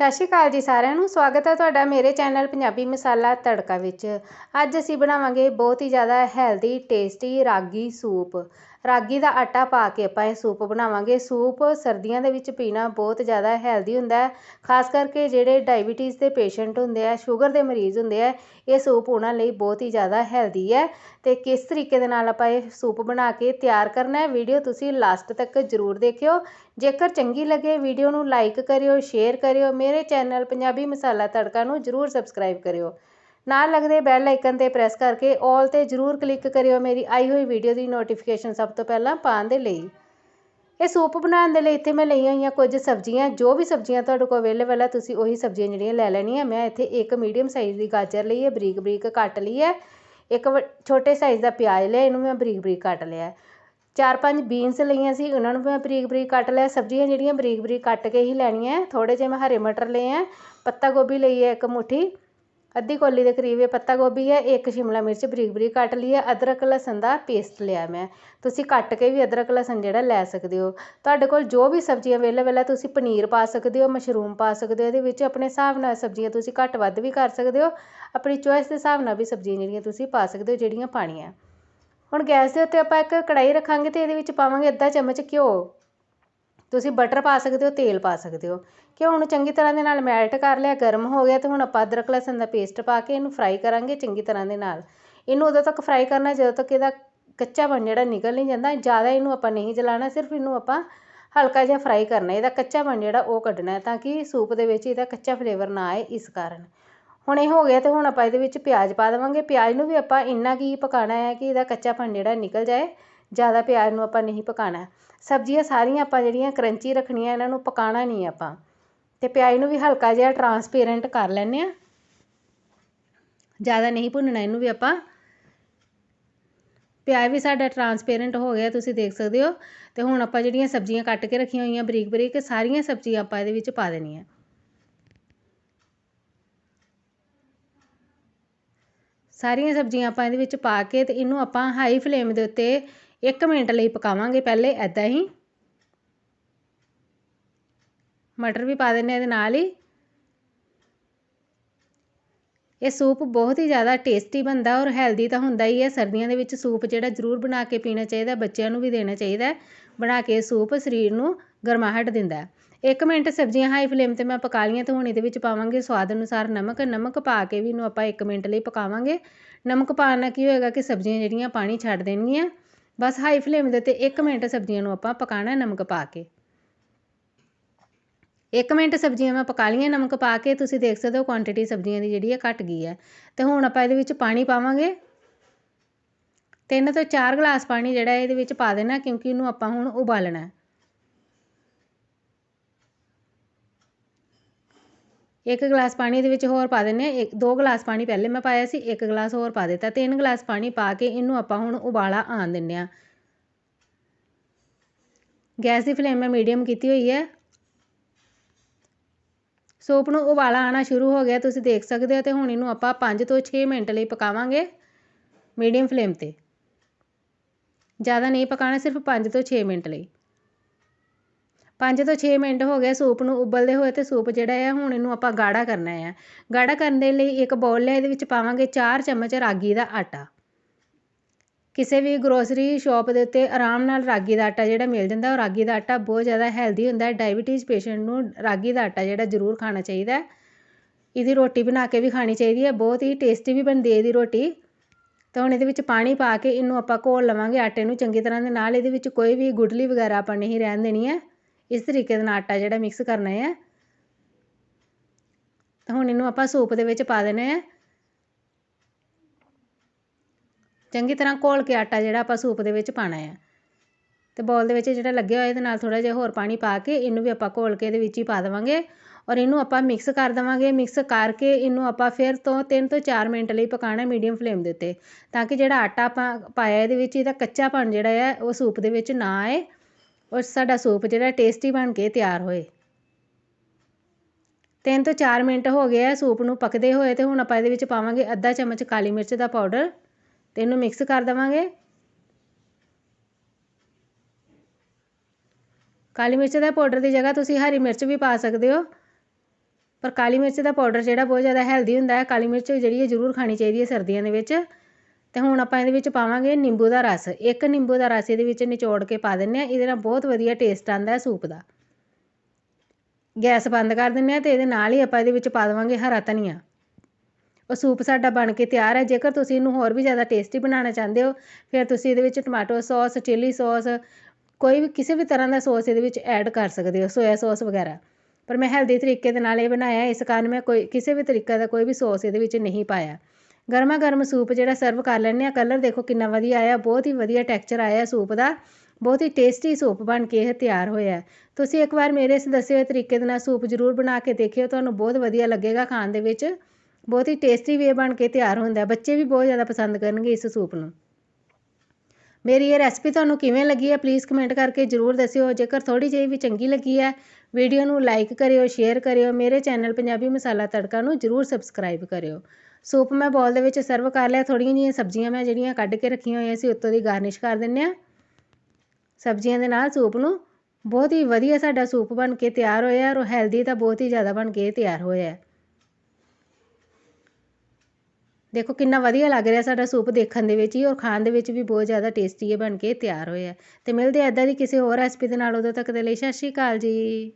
ਸਤਿ ਸ਼੍ਰੀ ਅਕਾਲ ਜੀ ਸਾਰਿਆਂ ਨੂੰ। ਸਵਾਗਤ ਹੈ ਤੁਹਾਡਾ ਮੇਰੇ ਚੈਨਲ ਪੰਜਾਬੀ ਮਸਾਲਾ ਤੜਕਾ ਵਿੱਚ। ਅੱਜ ਅਸੀਂ ਬਣਾਵਾਂਗੇ ਬਹੁਤ ਹੀ ਜ਼ਿਆਦਾ ਹੈਲਦੀ ਟੇਸਟੀ ਰਾਗੀ ਸੂਪ ਰਾਗੀ ਦਾ ਆਟਾ ਪਾ ਕੇ ਆਪਾਂ ਇਹ ਸੂਪ ਬਣਾਵਾਂਗੇ। ਸੂਪ ਸਰਦੀਆਂ ਦੇ ਵਿੱਚ ਪੀਣਾ ਬਹੁਤ ਜ਼ਿਆਦਾ ਹੈਲਦੀ ਹੁੰਦਾ ਹੈ। ਖਾਸ ਕਰਕੇ ਜਿਹੜੇ ਡਾਇਬੀਟੀਜ਼ ਦੇ ਪੇਸ਼ੈਂਟ ਹੁੰਦੇ ਆ ਸ਼ੂਗਰ ਦੇ ਮਰੀਜ਼ ਹੁੰਦੇ ਆ, ਇਹ ਸੂਪ ਉਹਨਾਂ ਲਈ ਬਹੁਤ ਹੀ ਜ਼ਿਆਦਾ ਹੈਲਦੀ ਹੈ। ਤੇ ਕਿਸ ਤਰੀਕੇ ਦੇ ਨਾਲ ਆਪਾਂ ਇਹ ਸੂਪ ਬਣਾ ਕੇ ਤਿਆਰ ਕਰਨਾ ਹੈ, ਵੀਡੀਓ ਤੁਸੀਂ ਲਾਸਟ ਤੱਕ ਜ਼ਰੂਰ ਦੇਖਿਓ। ਜੇਕਰ ਚੰਗੀ ਲੱਗੇ, ਵੀਡੀਓ ਨੂੰ ਲਾਈਕ ਕਰਿਓ ਸ਼ੇਅਰ ਕਰਿਓ, ਮੇਰੇ ਚੈਨਲ ਪੰਜਾਬੀ ਮਸਾਲਾ ਤੜਕਾ ਨੂੰ ਜ਼ਰੂਰ ਸਬਸਕ੍ਰਾਈਬ ਕਰਿਓ। ਨਾਲ ਲੱਗਦੇ ਬੈਲ ਆਈਕਨ ਤੇ ਪ੍ਰੈਸ ਕਰਕੇ ਆਲ ਤੇ ਜ਼ਰੂਰ ਕਲਿੱਕ ਕਰਿਓ ਮੇਰੀ ਆਈ ਹੋਈ ਵੀਡੀਓ ਦੀ ਨੋਟੀਫਿਕੇਸ਼ਨ ਸਭ ਤੋਂ ਪਹਿਲਾਂ ਪਾਉਣ ਦੇ ਲਈ। ਇਹ ਸੂਪ ਬਣਾਉਣ ਦੇ ਲਈ ਇੱਥੇ ਮੈਂ ਲਈਆਂ ਹੋਈਆਂ ਕੁਝ ਸਬਜ਼ੀਆਂ, ਜੋ ਵੀ ਸਬਜ਼ੀਆਂ ਤੁਹਾਡੇ ਕੋਲ ਅਵੇਲੇਬਲ ਹੈ ਤੁਸੀਂ ਉਹੀ ਸਬਜ਼ੀਆਂ ਜਿਹੜੀਆਂ ਲੈ ਲੈਣੀਆਂ। ਮੈਂ ਇੱਥੇ ਇੱਕ ਮੀਡੀਅਮ ਸਾਈਜ਼ ਦੀ ਗਾਜਰ ਲਈ ਹੈ ਬਰੀਕ ਬਰੀਕ ਕੱਟ ਲਈ ਹੈ। ਇੱਕ ਛੋਟੇ ਸਾਈਜ਼ ਦਾ ਪਿਆਜ਼ ਲਿਆ, ਇਹਨੂੰ ਮੈਂ ਬਰੀਕ ਬਰੀਕ ਕੱਟ ਲਿਆ। ਚਾਰ ਪੰਜ ਬੀਨਸ ਲਈਆਂ ਸੀ, ਉਹਨਾਂ ਨੂੰ ਮੈਂ ਬਰੀਕ ਬਰੀਕ ਕੱਟ ਲਿਆ। ਸਬਜ਼ੀਆਂ ਜਿਹੜੀਆਂ ਬਰੀਕ ਬਰੀਕ ਕੱਟ ਕੇ ਹੀ ਲੈਣੀਆਂ ਥੋੜੇ ਜਿਹੇ ਮੈਂ ਹਰੇ ਮਟਰ ਲਏ ਆ, ਪੱਤਾ ਗੋਭੀ ਲਈ ਹੈ ਇੱਕ ਮੁੱਠੀ। ਅੱਧੀ ਕੌਲੀ ਦੇ ਕਰੀਬ ਇਹ ਪੱਤਾ ਗੋਭੀ ਹੈ, ਇੱਕ ਸ਼ਿਮਲਾ ਮਿਰਚ ਬਰੀਕ ਬਰੀਕ ਕੱਟ ਲਈ ਹੈ, ਅਦਰਕ, ਲਸਣ ਦਾ ਪੇਸਟ ਲਿਆ ਮੈਂ। ਤੁਸੀਂ ਕੱਟ ਕੇ ਵੀ ਅਦਰਕ, ਲਸਣ ਜਿਹੜਾ ਲੈ ਸਕਦੇ ਹੋ। ਤੁਹਾਡੇ ਕੋਲ ਜੋ ਵੀ ਸਬਜ਼ੀਆਂ ਅਵੇਲੇਬਲ ਹੈ, ਤੁਸੀਂ ਪਨੀਰ ਪਾ ਸਕਦੇ ਹੋ, ਮਸ਼ਰੂਮ ਪਾ ਸਕਦੇ ਹੋ, ਇਹਦੇ ਵਿੱਚ ਆਪਣੇ ਹਿਸਾਬ ਨਾਲ ਸਬਜ਼ੀਆਂ ਤੁਸੀਂ ਘੱਟ ਵੱਧ ਵੀ ਕਰ ਸਕਦੇ ਹੋ, ਆਪਣੀ ਚੋਇਸ ਦੇ ਹਿਸਾਬ ਨਾਲ ਵੀ ਸਬਜ਼ੀਆਂ ਜਿਹੜੀਆਂ ਤੁਸੀਂ ਪਾ ਸਕਦੇ ਹੋ, ਜਿਹੜੀਆਂ ਪਾਣੀਆਂ। ਹੁਣ ਗੈਸ ਦੇ ਉੱਤੇ ਆਪਾਂ ਇੱਕ ਕੜਾਈ ਰੱਖਾਂਗੇ ਤੇ ਇਹਦੇ ਵਿੱਚ ਪਾਵਾਂਗੇ ਅੱਧਾ ਚਮਚ ਘਿਓ। ਤੁਸੀਂ ਬਟਰ ਪਾ ਸਕਦੇ ਹੋ, ਤੇਲ ਪਾ ਸਕਦੇ ਹੋ। ਘਿਓ ਨੂੰ ਚੰਗੀ ਤਰ੍ਹਾਂ ਦੇ ਨਾਲ ਮੈਲਟ ਕਰ ਲਿਆ, ਗਰਮ ਹੋ ਗਿਆ ਤੇ ਹੁਣ ਆਪਾਂ ਅਦਰਕ, ਲਸਣ ਦਾ ਪੇਸਟ ਪਾ ਕੇ ਇਹਨੂੰ ਫਰਾਈ ਕਰਾਂਗੇ ਚੰਗੀ ਤਰ੍ਹਾਂ ਦੇ ਨਾਲ। ਇਹਨੂੰ ਉਦੋਂ ਤੱਕ ਫਰਾਈ ਕਰਨਾ ਜਦੋਂ ਤੱਕ ਇਹਦਾ ਕੱਚਾਪਣ ਜਿਹੜਾ ਨਿਕਲ ਨਹੀਂ ਜਾਂਦਾ। ਜ਼ਿਆਦਾ ਇਹਨੂੰ ਆਪਾਂ ਨਹੀਂ ਜਲਾਣਾ ਸਿਰਫ ਇਹਨੂੰ ਆਪਾਂ ਹਲਕਾ ਜਿਹਾ ਫਰਾਈ ਕਰਨਾ ਇਹਦਾ ਕੱਚਾਪਣ ਜਿਹੜਾ ਉਹ ਕੱਢਣਾ ਤਾਂ ਕਿ ਸੂਪ ਦੇ ਵਿੱਚ ਇਹਦਾ ਕੱਚਾ ਫਲੇਵਰ ਨਾ ਆਏ ਇਸ ਕਾਰਨ। ਹੁਣ ਇਹ ਹੋ ਗਿਆ ਤੇ ਹੁਣ ਆਪਾਂ ਇਹਦੇ ਵਿੱਚ ਪਿਆਜ਼ ਪਾ ਦੇਵਾਂਗੇ। ਪਿਆਜ਼ ਨੂੰ ਵੀ ਆਪਾਂ ਇੰਨਾ ਕੀ ਪਕਾਣਾ ਹੈ ਕਿ ਇਹਦਾ ਕੱਚਾਪਣ ਜਿਹੜਾ ਨਿਕਲ ਜਾਏ। ਜ਼ਿਆਦਾ ਪਿਆਜ਼ ਨੂੰ ਆਪਾਂ ਨਹੀਂ ਪਕਾਣਾ ਸਬਜ਼ੀਆਂ ਸਾਰੀਆਂ ਆਪਾਂ ਜਿਹੜੀਆਂ ਕਰੰਚੀ ਰੱਖਣੀਆਂ, ਇਹਨਾਂ ਨੂੰ ਪਕਾਉਣਾ ਨਹੀਂ ਆਪਾਂ। ਅਤੇ ਪਿਆਜ਼ ਨੂੰ ਵੀ ਹਲਕਾ ਜਿਹਾ ਟਰਾਂਸਪੇਰੈਂਟ ਕਰ ਲੈਂਦੇ ਹਾਂ। ਜ਼ਿਆਦਾ ਨਹੀਂ ਭੁੰਨਣਾ ਇਹਨੂੰ ਵੀ ਆਪਾਂ। ਪਿਆਜ਼ ਵੀ ਸਾਡਾ ਟਰਾਂਸਪੇਰੈਂਟ ਹੋ ਗਿਆ, ਤੁਸੀਂ ਦੇਖ ਸਕਦੇ ਹੋ। ਤੇ ਹੁਣ ਆਪਾਂ ਜਿਹੜੀਆਂ ਸਬਜ਼ੀਆਂ ਕੱਟ ਕੇ ਰੱਖੀਆਂ ਹੋਈਆਂ ਬਰੀਕ ਬਰੀਕ ਸਾਰੀਆਂ ਸਬਜ਼ੀਆਂ ਆਪਾਂ ਇਹਦੇ ਵਿੱਚ ਪਾ ਦੇਣੀਆਂ। ਸਾਰੀਆਂ ਸਬਜ਼ੀਆਂ ਆਪਾਂ ਇਹਦੇ ਵਿੱਚ ਪਾ ਕੇ ਤੇ ਇਹਨੂੰ ਆਪਾਂ ਹਾਈ ਫਲੇਮ ਦੇ ਉੱਤੇ 1 ਮਿੰਟ ਲਈ ਪਕਾਵਾਂਗੇ ਪਹਿਲੇ ਐਦਾਂ ਹੀ। ਮਟਰ ਵੀ ਪਾ ਦਿੰਨੇ ਇਹਦੇ ਨਾਲ ਹੀ। ਇਹ ਸੂਪ ਬਹੁਤ ਹੀ ਜ਼ਿਆਦਾ ਟੇਸਟੀ ਬਣਦਾ ਔਰ ਹੈਲਦੀ ਤਾਂ ਹੁੰਦਾ ਹੀ ਹੈ। ਸਰਦੀਆਂ ਦੇ ਵਿੱਚ ਸੂਪ ਜਿਹੜਾ ਜ਼ਰੂਰ ਬਣਾ ਕੇ ਪੀਣਾ ਚਾਹੀਦਾ, ਬੱਚਿਆਂ ਨੂੰ ਵੀ ਦੇਣਾ ਚਾਹੀਦਾ ਬਣਾ ਕੇ ਸੂਪ ਸਰੀਰ ਨੂੰ ਗਰਮਾਹਟ ਦਿੰਦਾ ਇੱਕ ਮਿੰਟ ਸਬਜ਼ੀਆਂ ਹਾਈ ਫਲੇਮ ਤੇ ਮੈਂ ਪਕਾ ਲਈਆਂ ਤੇ ਹੁਣ ਇਹਦੇ ਵਿੱਚ ਪਾਵਾਂਗੇ। ਸਵਾਦ ਅਨੁਸਾਰ ਨਮਕ ਨਮਕ ਪਾ ਕੇ ਵੀ ਇਹਨੂੰ ਆਪਾਂ 1 ਮਿੰਟ ਲਈ ਪਕਾਵਾਂਗੇ। ਨਮਕ ਪਾਉਣ ਨਾਲ ਕੀ ਹੋਏਗਾ ਕਿ ਸਬਜ਼ੀਆਂ ਜਿਹੜੀਆਂ ਪਾਣੀ ਛੱਡ ਦੇਣਗੀਆਂ। ਬਸ ਹਾਈ ਫਲੇਮ ਦੇ ਉੱਤੇ 1 ਮਿੰਟ ਸਬਜ਼ੀਆਂ ਨੂੰ ਆਪਾਂ ਪਕਾਣਾ ਨਮਕ ਪਾ ਕੇ। 1 ਮਿੰਟ ਸਬਜ਼ੀਆਂ ਮੈਂ ਪਕਾ ਲਈਆਂ, ਨਮਕ ਪਾ ਕੇ ਤੁਸੀਂ ਦੇਖ ਸਕਦੇ ਹੋ ਕੁਆਂਟੀਟੀ ਸਬਜ਼ੀਆਂ ਦੀ ਜਿਹੜੀ ਹੈ ਘਟ ਗਈ ਹੈ ਤੇ ਹੁਣ ਆਪਾਂ ਇਹਦੇ ਵਿੱਚ ਪਾਣੀ ਪਾਵਾਂਗੇ। ਤਿੰਨ ਤੋਂ ਚਾਰ ਗਲਾਸ ਪਾਣੀ ਜਿਹੜਾ ਇਹਦੇ ਵਿੱਚ ਪਾ ਦੇਣਾ ਕਿਉਂਕਿ ਇਹਨੂੰ ਆਪਾਂ ਹੁਣ ਉਬਾਲਣਾ। ਇੱਕ ਗਲਾਸ ਪਾਣੀ ਦੇ ਵਿੱਚ ਹੋਰ ਪਾ ਦਿੰਦੇ ਹਾਂ। ਇੱਕ, ਦੋ ਗਲਾਸ ਪਾਣੀ ਪਹਿਲੇ ਮੈਂ ਪਾਇਆ ਸੀ, ਇੱਕ ਗਲਾਸ ਹੋਰ ਪਾ ਦਿੱਤਾ। ਤਿੰਨ ਗਲਾਸ ਪਾਣੀ ਪਾ ਕੇ ਇਹਨੂੰ ਆਪਾਂ ਹੁਣ ਉਬਾਲਾ ਆਣ ਦਿੰਦੇ ਹਾਂ। ਗੈਸ ਦੀ ਫਲੇਮ ਮੈਂ ਮੀਡੀਅਮ ਕੀਤੀ ਹੋਈ ਹੈ। ਸੂਪ ਨੂੰ ਉਬਾਲਾ ਆਣਾ ਸ਼ੁਰੂ ਹੋ ਗਿਆ, ਤੁਸੀਂ ਦੇਖ ਸਕਦੇ ਹੋ ਤੇ ਹੁਣ ਇਹਨੂੰ ਆਪਾਂ 5 ਤੋਂ 6 ਮਿੰਟ ਲਈ ਪਕਾਵਾਂਗੇ ਮੀਡੀਅਮ ਫਲੇਮ ਤੇ। ਜ਼ਿਆਦਾ ਨਹੀਂ ਪਕਾਣਾ, ਸਿਰਫ 5 ਤੋਂ 6 ਮਿੰਟ ਲਈ। ਪੰਜ ਤੋਂ ਛੇ ਮਿੰਟ ਹੋ ਗਏ ਸੂਪ ਨੂੰ ਉਬਲਦੇ ਹੋਏ ਤੇ ਸੂਪ ਜਿਹੜਾ ਹੈ ਹੁਣ ਇਹਨੂੰ ਆਪਾਂ ਗਾੜਾ ਕਰਨਾ ਆ। ਗਾੜਾ ਕਰਨ ਦੇ ਲਈ ਇੱਕ ਬਾਉਲ ਹੈ ਇਹਦੇ ਵਿੱਚ ਪਾਵਾਂਗੇ 4 ਚਮਚ ਰਾਗੀ ਦਾ ਆਟਾ। ਕਿਸੇ ਵੀ ਗਰੋਸਰੀ ਸ਼ਾਪ ਦੇ ਉੱਤੇ ਆਰਾਮ ਨਾਲ ਰਾਗੀ ਦਾ ਆਟਾ ਜਿਹੜਾ ਮਿਲ ਜਾਂਦਾ, ਉਹ ਰਾਗੀ ਦਾ ਆਟਾ ਬਹੁਤ ਜ਼ਿਆਦਾ ਹੈਲਦੀ ਹੁੰਦਾ ਹੈ। ਡਾਇਬੀਟੀਜ਼ ਪੇਸ਼ੈਂਟ ਨੂੰ ਰਾਗੀ ਦਾ ਆਟਾ ਜਿਹੜਾ ਜ਼ਰੂਰ ਖਾਣਾ ਚਾਹੀਦਾ ਹੈ। ਇਹਦੀ ਰੋਟੀ ਬਣਾ ਕੇ ਵੀ ਖਾਣੀ ਚਾਹੀਦੀ ਹੈ, ਬਹੁਤ ਹੀ ਟੇਸਟੀ ਵੀ ਬਣਦੀ ਹੈ ਇਹਦੀ ਰੋਟੀ। ਤਾਂ ਹੁਣ ਇਹਦੇ ਵਿੱਚ ਪਾਣੀ ਪਾ ਕੇ ਇਹਨੂੰ ਆਪਾਂ ਘੋਲ ਲਵਾਂਗੇ, ਆਟੇ ਨੂੰ ਚੰਗੀ ਤਰ੍ਹਾਂ ਦੇ ਨਾਲ। ਇਹਦੇ ਵਿੱਚ ਕੋਈ ਵੀ ਗੁਡਲੀ ਵਗੈਰਾ ਆਪਾਂ ਨਹੀਂ ਰਹਿਣ ਦੇਣੀ ਹੈ। ਇਸ ਤਰੀਕੇ ਦੇ ਨਾਲ ਆਟਾ ਜਿਹੜਾ ਮਿਕਸ ਕਰਨਾ ਹੈ। ਤਾਂ ਹੁਣ ਇਹਨੂੰ ਆਪਾਂ ਸੂਪ ਦੇ ਵਿੱਚ ਪਾ ਦੇਣਾ ਹੈ। ਚੰਗੀ ਤਰ੍ਹਾਂ ਘੋਲ ਕੇ ਆਟਾ ਜਿਹੜਾ ਆਪਾਂ ਸੂਪ ਦੇ ਵਿੱਚ ਪਾਣਾ ਹੈ। ਤੇ ਬੋਲ ਦੇ ਵਿੱਚ ਜਿਹੜਾ ਲੱਗਿਆ ਹੋਇਆ ਇਹਦੇ ਨਾਲ ਥੋੜਾ ਜਿਹਾ ਹੋਰ ਪਾਣੀ ਪਾ ਕੇ ਇਹਨੂੰ ਵੀ ਆਪਾਂ ਘੋਲ ਕੇ ਇਹਦੇ ਵਿੱਚ ਹੀ ਪਾ ਦੇਵਾਂਗੇ। ਔਰ ਇਹਨੂੰ ਆਪਾਂ ਮਿਕਸ ਕਰ ਦੇਵਾਂਗੇ। ਮਿਕਸ ਕਰਕੇ ਇਹਨੂੰ ਆਪਾਂ ਫਿਰ ਤੋਂ 3 ਤੋਂ 4 ਮਿੰਟ ਲਈ ਪਕਾਣਾ ਮੀਡੀਅਮ ਫਲੇਮ ਦੇ ਉੱਤੇ। ਤਾਂ ਕਿ ਜਿਹੜਾ ਆਟਾ ਆਪਾਂ ਪਾਇਆ ਇਹਦੇ ਵਿੱਚ, ਇਹਦਾ ਕੱਚਾਪਣ ਜਿਹੜਾ ਹੈ, ਉਹ ਸੂਪ ਦੇ ਵਿੱਚ ਨਾ ਆਏ। ਔਰ ਸਾਡਾ ਸੂਪ ਜਿਹੜਾ ਟੇਸਟੀ ਬਣ ਕੇ ਤਿਆਰ ਹੋਏ। ਤਿੰਨ ਤੋਂ 4 ਮਿੰਟ ਹੋ ਗਏ ਆ ਸੂਪ ਨੂੰ ਪੱਕਦੇ ਹੋਏ ਤੇ ਹੁਣ ਆਪਾਂ ਇਹਦੇ ਵਿੱਚ ਪਾਵਾਂਗੇ ਅੱਧਾ ਚਮਚ ਕਾਲੀ ਮਿਰਚ ਦਾ ਪਾਊਡਰ ਤੇ ਇਹਨੂੰ ਮਿਕਸ ਕਰ ਦੇਵਾਂਗੇ। ਕਾਲੀ ਮਿਰਚ ਦਾ ਪਾਊਡਰ ਦੀ ਜਗ੍ਹਾ ਤੁਸੀਂ ਹਰੀ ਮਿਰਚ ਵੀ ਪਾ ਸਕਦੇ ਹੋ। ਪਰ ਕਾਲੀ ਮਿਰਚ ਦਾ ਪਾਊਡਰ ਜਿਹੜਾ ਬਹੁਤ ਜ਼ਿਆਦਾ ਹੈਲਦੀ ਹੁੰਦਾ ਹੈ, ਕਾਲੀ ਮਿਰਚ ਜਿਹੜੀ ਹੈ ਜ਼ਰੂਰ ਖਾਣੀ ਚਾਹੀਦੀ ਹੈ ਸਰਦੀਆਂ ਦੇ ਵਿੱਚ। ਅਤੇ ਹੁਣ ਆਪਾਂ ਇਹਦੇ ਵਿੱਚ ਪਾਵਾਂਗੇ ਨਿੰਬੂ ਦਾ ਰਸ। ਇੱਕ ਨਿੰਬੂ ਦਾ ਰਸ ਇਹਦੇ ਵਿੱਚ ਨਿਚੋੜ ਕੇ ਪਾ ਦਿੰਦੇ ਹਾਂ। ਇਹਦੇ ਨਾਲ ਬਹੁਤ ਵਧੀਆ ਟੇਸਟ ਆਉਂਦਾ ਸੂਪ ਦਾ। ਗੈਸ ਬੰਦ ਕਰ ਦਿੰਦੇ ਹਾਂ ਅਤੇ ਇਹਦੇ ਨਾਲ ਹੀ ਆਪਾਂ ਇਹਦੇ ਵਿੱਚ ਪਾ ਦੇਵਾਂਗੇ ਹਰਾ ਧਨੀਆ। ਉਹ ਸੂਪ ਸਾਡਾ ਬਣ ਕੇ ਤਿਆਰ ਹੈ। ਜੇਕਰ ਤੁਸੀਂ ਇਹਨੂੰ ਹੋਰ ਵੀ ਜ਼ਿਆਦਾ ਟੇਸਟੀ ਬਣਾਉਣਾ ਚਾਹੁੰਦੇ ਹੋ, ਫਿਰ ਤੁਸੀਂ ਇਹਦੇ ਵਿੱਚ ਟਮਾਟੋ ਸੌਸ ਚਿੱਲੀ ਸੌਸ ਕੋਈ ਵੀ ਕਿਸੇ ਵੀ ਤਰ੍ਹਾਂ ਦਾ ਸੌਸ ਇਹਦੇ ਵਿੱਚ ਐਡ ਕਰ ਸਕਦੇ ਹੋ ਸੋਇਆ ਸੌਸ ਵਗੈਰਾ। ਪਰ ਮੈਂ ਹੈਲਦੀ ਤਰੀਕੇ ਦੇ ਨਾਲ ਇਹ ਬਣਾਇਆ। ਇਸ ਕਾਰਨ ਮੈਂ ਕੋਈ, ਕਿਸੇ ਵੀ ਤਰੀਕੇ ਦਾ ਕੋਈ ਵੀ ਸੌਸ ਇਹਦੇ ਵਿੱਚ ਨਹੀਂ ਪਾਇਆ। ਗਰਮਾ ਗਰਮ ਸੂਪ ਜਿਹੜਾ ਸਰਵ ਕਰ ਲੈਂਦੇ ਆ ਕਲਰ ਦੇਖੋ ਕਿੰਨਾ ਵਧੀਆ ਆਇਆ, ਬਹੁਤ ਹੀ ਵਧੀਆ ਟੈਕਸਚਰ ਆਇਆ ਸੂਪ ਦਾ। ਬਹੁਤ ਹੀ ਟੇਸਟੀ ਸੂਪ ਬਣ ਕੇ ਇਹ ਤਿਆਰ ਹੋਇਆ ਤੁਸੀਂ ਇੱਕ ਵਾਰ ਮੇਰੇ ਇਸ ਦੱਸੇ ਹੋਏ ਤਰੀਕੇ ਦੇ ਨਾਲ ਸੂਪ ਜ਼ਰੂਰ ਬਣਾ ਕੇ ਦੇਖਿਓ, ਤੁਹਾਨੂੰ ਬਹੁਤ ਵਧੀਆ ਲੱਗੇਗਾ ਖਾਣ ਦੇ ਵਿੱਚ। ਬਹੁਤ ਹੀ ਟੇਸਟੀ ਵੇ ਬਣ ਕੇ ਤਿਆਰ ਹੁੰਦਾ ਬੱਚੇ ਵੀ ਬਹੁਤ ਜ਼ਿਆਦਾ ਪਸੰਦ ਕਰਨਗੇ ਇਸ ਸੂਪ ਨੂੰ। ਮੇਰੀ ਇਹ ਰੈਸਪੀ ਤੁਹਾਨੂੰ ਕਿਵੇਂ ਲੱਗੀ ਹੈ ਪਲੀਜ਼ ਕਮੈਂਟ ਕਰਕੇ ਜ਼ਰੂਰ ਦੱਸਿਓ। ਜੇਕਰ ਥੋੜੀ ਜਿਹੀ ਵੀ ਚੰਗੀ ਲੱਗੀ ਹੈ ਵੀਡੀਓ ਨੂੰ ਲਾਈਕ ਕਰਿਓ ਸ਼ੇਅਰ ਕਰਿਓ। ਮੇਰੇ ਚੈਨਲ ਪੰਜਾਬੀ ਮਸਾਲਾ ਤੜਕਾ ਨੂੰ ਜ਼ਰੂਰ ਸਬਸਕ੍ਰਾਈਬ ਕਰਿਓ। ਸੂਪ ਮੈਂ ਬੋਲ ਦੇ ਵਿੱਚ ਸਰਵ ਕਰ ਲਿਆ, ਥੋੜ੍ਹੀਆਂ ਜਿਹੀਆਂ ਸਬਜ਼ੀਆਂ ਮੈਂ ਜਿਹੜੀਆਂ ਕੱਢ ਕੇ ਰੱਖੀਆਂ ਹੋਈਆਂ ਸੀ, ਉੱਤੋਂ ਦੀ ਗਾਰਨਿਸ਼ ਕਰ ਦਿੰਦੇ ਹਾਂ। ਸਬਜ਼ੀਆਂ ਦੇ ਨਾਲ ਸੂਪ ਨੂੰ ਬਹੁਤ ਹੀ ਵਧੀਆ ਸਾਡਾ ਸੂਪ ਬਣ ਕੇ ਤਿਆਰ ਹੋਇਆ ਔਰ ਹੈਲਦੀ ਤਾਂ ਬਹੁਤ ਹੀ ਜ਼ਿਆਦਾ ਬਣ ਕੇ ਤਿਆਰ ਹੋਇਆ ਦੇਖੋ ਕਿੰਨਾ ਵਧੀਆ ਲੱਗ ਰਿਹਾ ਸਾਡਾ ਸੂਪ ਦੇਖਣ ਦੇ ਵਿੱਚ ਹੀ ਔਰ ਖਾਣ ਦੇ ਵਿੱਚ ਵੀ ਬਹੁਤ ਜ਼ਿਆਦਾ ਟੇਸਟੀ ਹੈ ਬਣ ਕੇ ਤਿਆਰ ਹੋਇਆ ਤੇ ਮਿਲਦੇ ਆ ਇੱਦਾਂ ਦੀ ਕਿਸੇ ਹੋਰ ਰੈਸਪੀ ਦੇ ਨਾਲ, ਉਦੋਂ ਤੱਕ ਦੇ ਲਈ ਸਤਿ ਸ਼੍ਰੀ ਅਕਾਲ ਜੀ।